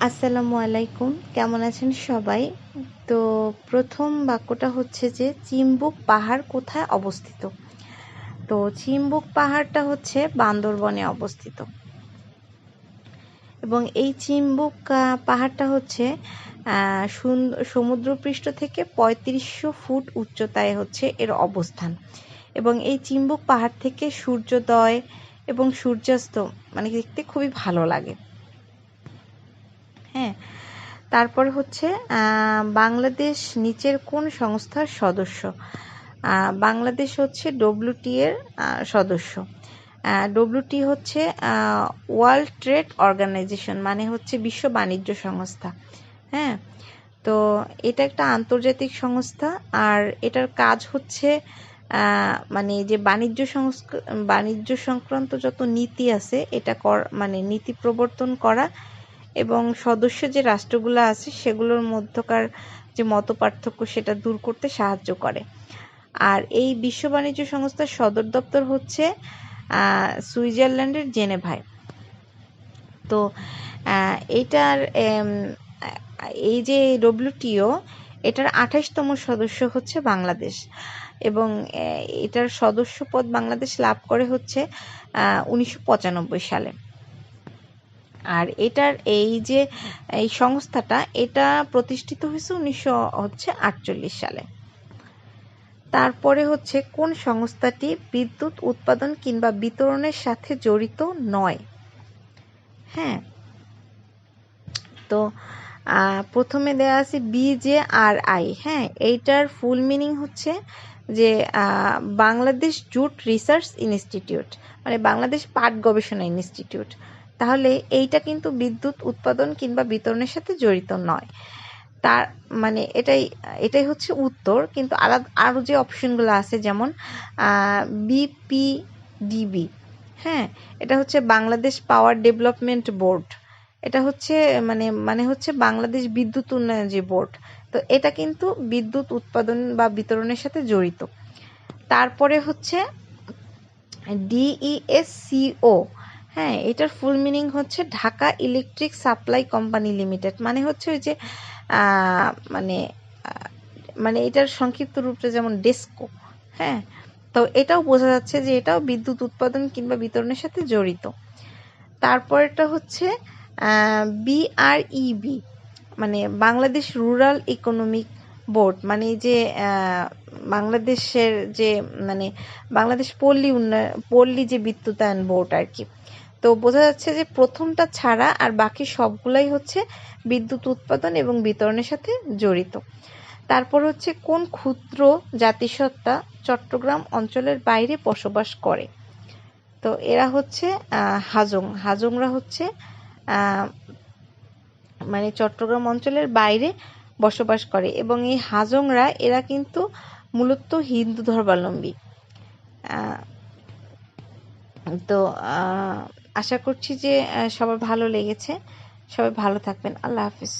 আসসালামু আলাইকুম। কেমন আছেন সবাই? তো প্রথম বাক্যটা হচ্ছে যে, চিম্বুক পাহাড় কোথায় অবস্থিত? তো চিম্বুক পাহাড়টা হচ্ছে বান্দরবনে অবস্থিত। এবং এই চিম্বুক পাহাড়টা হচ্ছে সমুদ্রপৃষ্ঠ থেকে পঁয়ত্রিশশো ফুট উচ্চতায় হচ্ছে এর অবস্থান। এবং এই চিম্বুক পাহাড় থেকে সূর্যোদয় এবং সূর্যাস্ত মানে দেখতে খুবই ভালো লাগে। হ্যাঁ। তারপর হচ্ছে বাংলাদেশ নিচের কোন সংস্থার সদস্য? বাংলাদেশ হচ্ছে ডব্লিউটি এর সদস্য। ডব্লিউটি হচ্ছে ওয়ার্ল্ড ট্রেড অর্গানাইজেশন মানে হচ্ছে বিশ্ব বাণিজ্য সংস্থা। হ্যাঁ? তো এটা একটা আন্তর্জাতিক সংস্থা আর এটার কাজ হচ্ছে মানে যে বাণিজ্য বাণিজ্য সংক্রান্ত যত নীতি আছে, এটা কর মানে নীতি প্রবর্তন করা এবং সদস্য যে রাষ্ট্রগুলো আছে, সেগুলোর মধ্যকার যে মতপার্থক্য সেটা দূর করতে সাহায্য করে। আর এই বিশ্ব বাণিজ্য সংস্থার সদর দপ্তর হচ্ছে সুইজারল্যান্ডের জেনেভায়। তো এটার এই যে ডব্লিউটিও, এটার আঠাশতম সদস্য হচ্ছে বাংলাদেশ। এবং এটার সদস্য পদ বাংলাদেশ লাভ করে হচ্ছে উনিশশো পঁচানব্বই সালে। আর এটার এই যে, এই সংস্থাটা, এটা প্রতিষ্ঠিত হয়েছে উনিশশো, হচ্ছে আটচল্লিশ সালে। তারপরে হচ্ছে কোন সংস্থাটি বিদ্যুৎ উৎপাদন কিংবা বিতরণের সাথে জড়িত নয়? হ্যাঁ। তো প্রথমে দেওয়া আছে বিজে আর আই। হ্যাঁ এইটার ফুল মিনিং হচ্ছে যে বাংলাদেশ জুট রিসার্চ ইনস্টিটিউট মানে বাংলাদেশ পাট গবেষণা ইনস্টিটিউট। তাহলে এইটা কিন্তু বিদ্যুৎ উৎপাদন কিংবা বিতরণের সাথে জড়িত নয়। তার মানে এটাই এটাই হচ্ছে উত্তর। কিন্তু আলাদা, আরও যে অপশনগুলো আছে যেমন বিপিডিবি হ্যাঁ? এটা হচ্ছে বাংলাদেশ পাওয়ার ডেভেলপমেন্ট বোর্ড। এটা হচ্ছে মানে মানে হচ্ছে বাংলাদেশ বিদ্যুৎ উন্নয়ন যে বোর্ড। তো এটা কিন্তু বিদ্যুৎ উৎপাদন বা বিতরণের সাথে জড়িত। তারপরে হচ্ছে ডিইএসসিও হ্যাঁ এটার ফুল মিনিং হচ্ছে Dhaka electric supply company limited মানে হচ্ছে ওই যে মানে মানে এটার সংক্ষিপ্ত রূপটা যেমন ডেস্কো হ্যাঁ? তো এটাও বোঝা যাচ্ছে যে এটাও বিদ্যুৎ উৎপাদন কিংবা বিতরণের সাথে জড়িত। তারপরেটা হচ্ছে বিআরইবি মানে বাংলাদেশ রুরাল ইকোনমিক বোর্ড মানে যে বাংলাদেশের যে মানে বাংলাদেশ পল্লী উন্নয়ন, পল্লী যে বিদ্যুতায়ন বোর্ড আর কি। তো বোঝা যাচ্ছে যে প্রথমটা ছাড়া আর বাকি সবগুলাই হচ্ছে বিদ্যুৎ উৎপাদন এবং বিতরণের সাথে জড়িত। তারপর হচ্ছে কোন ক্ষুদ্র জাতিসত্তা চট্টগ্রাম অঞ্চলের বাইরে বসবাস করে? তো এরা হচ্ছে হাজং। হাজংরা হচ্ছে মানে চট্টগ্রাম অঞ্চলের বাইরে বসবাস করে এবং এই হাজংরা এরা কিন্তু মূলত হিন্দু ধর্মাবলম্বী। তো আশা করছি যে সবার ভালো লেগেছে। সবাই ভালো থাকবেন। আল্লাহ হাফিজ।